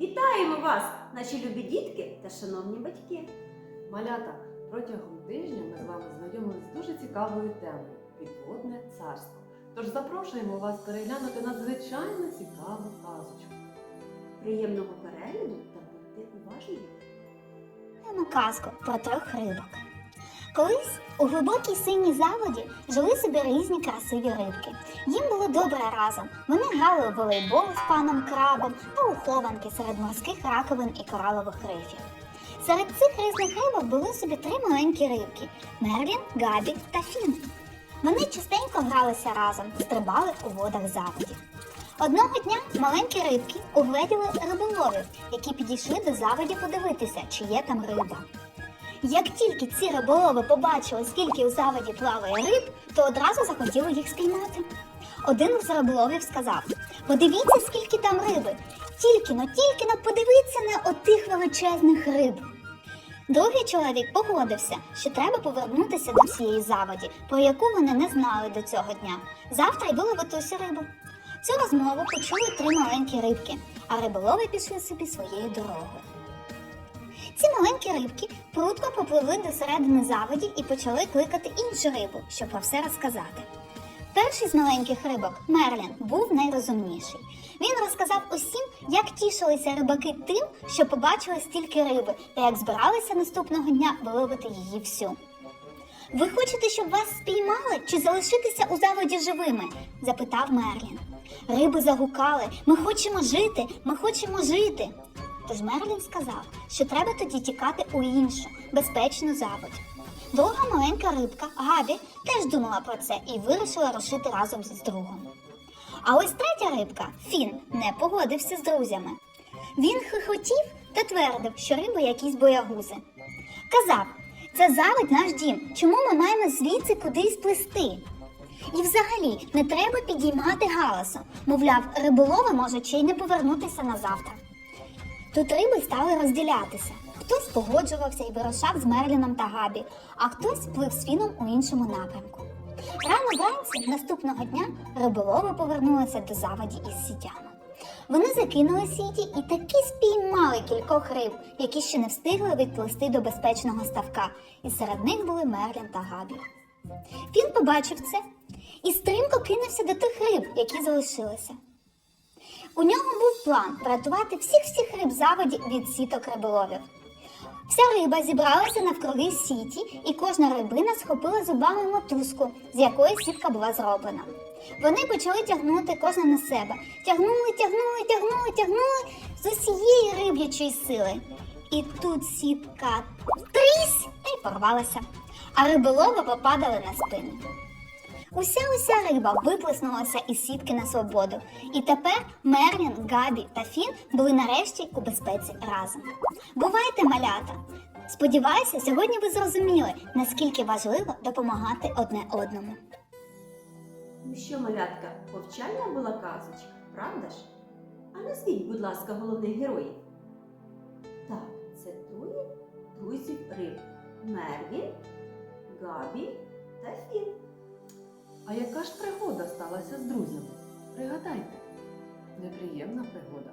Вітаємо вас, наші любі дітки та шановні батьки! Малята, протягом тижня ми з вами знайомилися з дуже цікавою темою підводне царство. Тож запрошуємо вас переглянути надзвичайно цікаву казочку. Приємного перегляду та будьте уважні! Маємо казку про трьох рибок. Колись у глибокій синій заводі жили собі різні красиві рибки. Їм було добре разом. Вони грали у волейбол з паном крабом та у хованки серед морських раковин і коралових рифів. Серед цих різних рибок були собі три маленькі рибки Мерлін, Габі та Фін. Вони частенько гралися разом, стрибали у водах заводів. Одного дня маленькі рибки угледіли риболовів, які підійшли до заводі подивитися, чи є там риба. Як тільки ці риболови побачили, скільки у заводі плаває риб, то одразу захотіли їх спіймати. Один з риболовів сказав: подивіться, скільки там риби. Тільки но, тільки но подивіться на отих величезних риб. Другий чоловік погодився, що треба повернутися до цієї заводі, про яку вони не знали до цього дня. Завтра й виловити усю рибу. Цю розмову почули три маленькі рибки, а риболови пішли собі своєю дорогою. Ці маленькі рибки прудко попливли до середини заводі і почали кликати іншу рибу, щоб про все розказати. Перший з маленьких рибок, Мерлін, був найрозумніший. Він розказав усім, як тішилися рибаки тим, що побачили стільки риби, та як збиралися наступного дня виловити її всю. Ви хочете, щоб вас спіймали чи залишитися у заводі живими? запитав Мерлін. Риби загукали: Ми хочемо жити, ми хочемо жити. Тож Мерлін сказав, що треба тоді тікати у іншу, безпечну заводь. Друга маленька рибка Габі теж думала про це і вирішила рушити разом з другом. А ось третя рибка Фін не погодився з друзями. Він хихотів та твердив, що риби якісь боягузи. Казав, це заводь наш дім. Чому ми маємо звідси кудись плисти? І взагалі не треба підіймати галасу. Мовляв, риболови можуть ще й не повернутися на завтра. Тут риби стали розділятися. Хтось погоджувався і вирушав з Мерліном та Габі, а хтось плив з фіном у іншому напрямку. Рано вранці наступного дня риболови повернулися до заводі із сітями. Вони закинули сіті і таки спіймали кількох риб, які ще не встигли відплисти до безпечного ставка, і серед них були Мерлін та Габі. Він побачив це і стрімко кинувся до тих риб, які залишилися. У нього був план врятувати всіх всіх риб заводі від сіток риболовів. Вся риба зібралася навкруги сіті, і кожна рибина схопила зубами мотузку, з якої сітка була зроблена. Вони почали тягнути кожна на себе. Тягнули, тягнули, тягнули, тягнули з усієї риб'ячої сили. І тут сітка трісь та й порвалася, а риболови попадали на спину. Уся уся риба виплеснулася із сітки на свободу, і тепер Мерлін, Габі та Фін були нарешті у безпеці разом. Бувайте, малята! Сподіваюся, сьогодні ви зрозуміли, наскільки важливо допомагати одне одному. Ну що, малятка, повчальна була казочка, правда ж? А назвіть, будь ласка, головних героїв. Так, це троє друзів риб. Мервін, Габі та Фін. А яка ж пригода сталася з друзями? Пригадайте, неприємна пригода.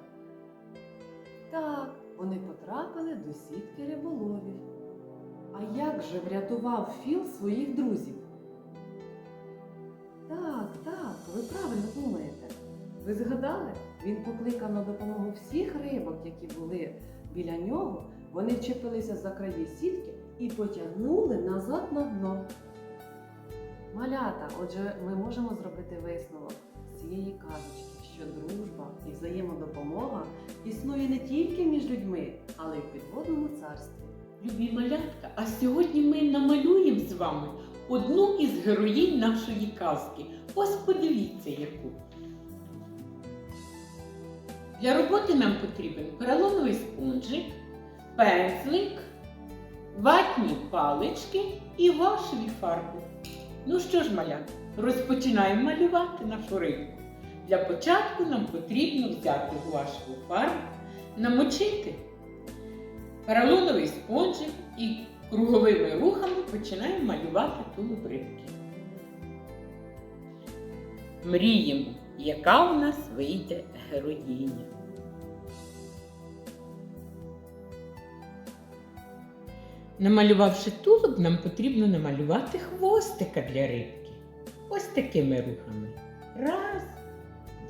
Так, вони потрапили до сітки риболовів. А як же врятував Філ своїх друзів? Так, так, ви правильно думаєте. Ви згадали? Він покликав на допомогу всіх рибок, які були біля нього. Вони вчепилися за краї сітки і потягнули назад на дно. Малята, отже, ми можемо зробити висновок з цієї казочки, що дружба і взаємодопомога існує не тільки між людьми, але й в підводному царстві. Любі малятка, а сьогодні ми намалюємо з вами одну із героїнь нашої казки. Ось подивіться яку. Для роботи нам потрібен поролоновий спонжик, пензлик, ватні палички і ваші фарби. Ну що ж, малятка, розпочинаємо малювати нашу рибу. Для початку нам потрібно взяти гуашеву фарбу, намочити поролоновий спонжик і круговими рухами починаємо малювати тулуб рибки. Мріємо, яка у нас вийде героїня. Намалювавши тулуб, нам потрібно намалювати хвостика для рибки. Ось такими рухами. Раз,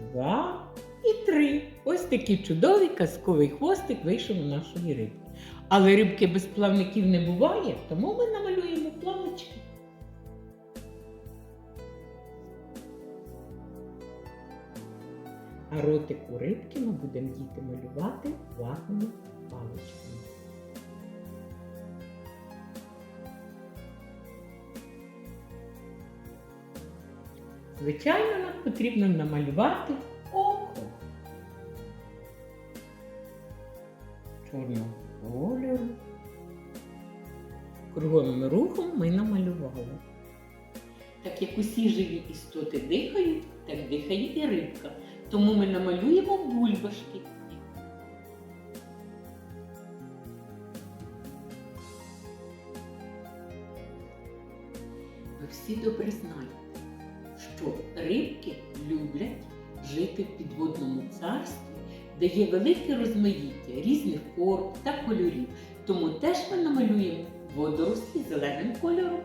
два і три. Ось такий чудовий казковий хвостик вийшов у нашої рибки. Але рибки без плавників не буває, тому ми намалюємо плавнички. А ротик у рибки ми будемо діти малювати ватними паличками. Звичайно, нам потрібно намалювати око. Чорного кольору. Круговим рухом ми намалювали. Так як усі живі істоти дихають, так дихає і рибка. Тому ми намалюємо бульбашки. Ви всі добре знаєте, що рибки люблять жити в підводному царстві, де є велике розмаїття різних форм та кольорів. Тому теж ми намалюємо водорослі зеленим кольором.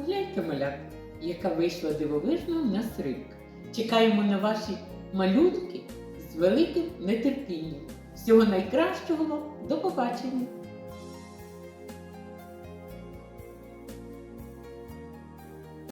Погляньте, малятка, яка вийшла дивовижно на нас рибка. Чекаємо на ваші малютки з великим нетерпінням. Всього найкращого вам, до побачення!